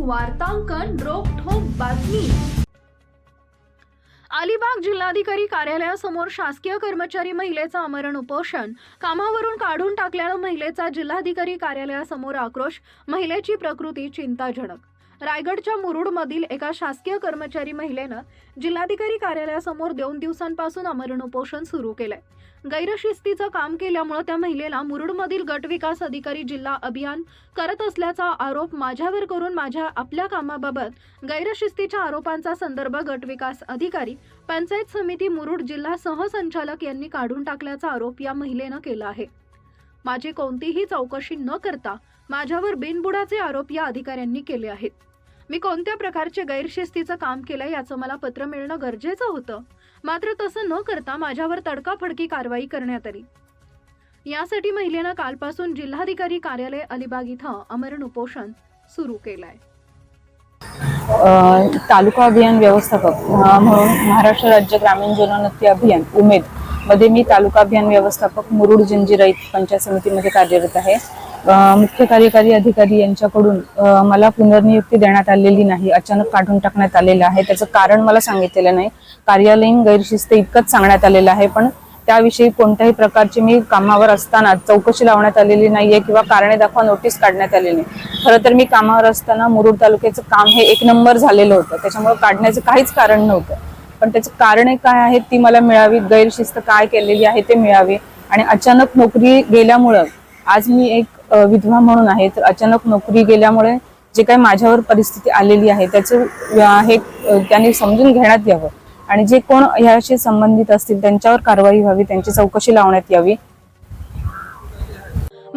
वार्तांकन रोखोक बातमी. अलिबाग जिल्हाधिकारी कार्यालयासमोर शासकीय कर्मचारी महिलेचं आमरण उपोषण. कामावरून काढून टाकल्यानं महिलेचा जिल्हाधिकारी कार्यालयासमोर आक्रोश. महिलेची प्रकृती चिंताजनक. रायगडच्या मुरुडमधील एका शासकीय कर्मचारी महिलेनं जिल्हाधिकारी कार्यालयासमोर दोन दिवसांपासून आमरण उपोषण सुरू केलंय. गैरशिस्तीचं काम केल्यामुळे त्या महिलेला मुरुडमधील गट विकास अधिकारी जिल्हा अभियान करत असल्याचा आरोप माझ्यावर करून माझ्या आपल्या कामाबाबत गैरशिस्तीच्या आरोपांचा संदर्भ गट विकास अधिकारी पंचायत समिती मुरुड जिल्हा सहसंचालक यांनी काढून टाकल्याचा आरोप या महिलेनं केला आहे. माझी कोणतीही चौकशी न करता माझ्यावर बिनबुडाचे आरोप या अधिकाऱ्यांनी केले आहेत. मी कोणत्या प्रकारचे गैरशिस्तीचं काम केलं याचं मला पत्र मिळणं गरजेचं होतं? मात्र तसं न करता माझ्यावर तडकाफडकी कारवाई करण्यात आली. यासाठी महिलेनं कालपासून जिल्हाधिकारी कार्यालय अलिबाग इथं अमरण उपोषण सुरू केलंय. तालुका अभियान व्यवस्थापक म्हणून महाराष्ट्र राज्य ग्रामीण जनोन्नती अभियान उमेद. मध्ये मी तालुका अभियान व्यवस्थापक मुरुड जंजिराईत पंचायत समितीमध्ये कार्यरत आहे. मुख्य कार्यकारी अधिकारी यांच्याकडून मला पुनर्नियुक्ती देण्यात आलेली नाही अचानक काढून टाकण्यात आलेलं आहे. त्याचं कारण मला सांगितलेलं नाही. कार्यालयीन गैरशिस्त इतकंच सांगण्यात आलेलं आहे पण त्याविषयी कोणत्याही प्रकारची मी कामावर असताना चौकशी लावण्यात आलेली नाहीये किंवा कारणे दाखवा नोटीस काढण्यात आलेली नाही. खरं तर मी कामावर असताना मुरुड तालुक्याचं काम हे एक नंबर झालेलं होतं. त्याच्यामुळे काढण्याचं काहीच कारण नव्हतं. पण त्याची कारणे काय आहेत ती मला मिळावी गैरशिस्त काय केलेली आहे ते मिळावे. आणि अचानक नोकरी गेल्यामुळं आज मी एक विधवा म्हणून आहे तर अचानक नोकरी गेल्यामुळे जे काही माझ्यावर परिस्थिती आलेली आहे त्याचं हे त्यांनी समजून घेण्यात यावं. आणि जे कोण याशी संबंधित असतील त्यांच्यावर कारवाई व्हावी त्यांची चौकशी लावण्यात यावी.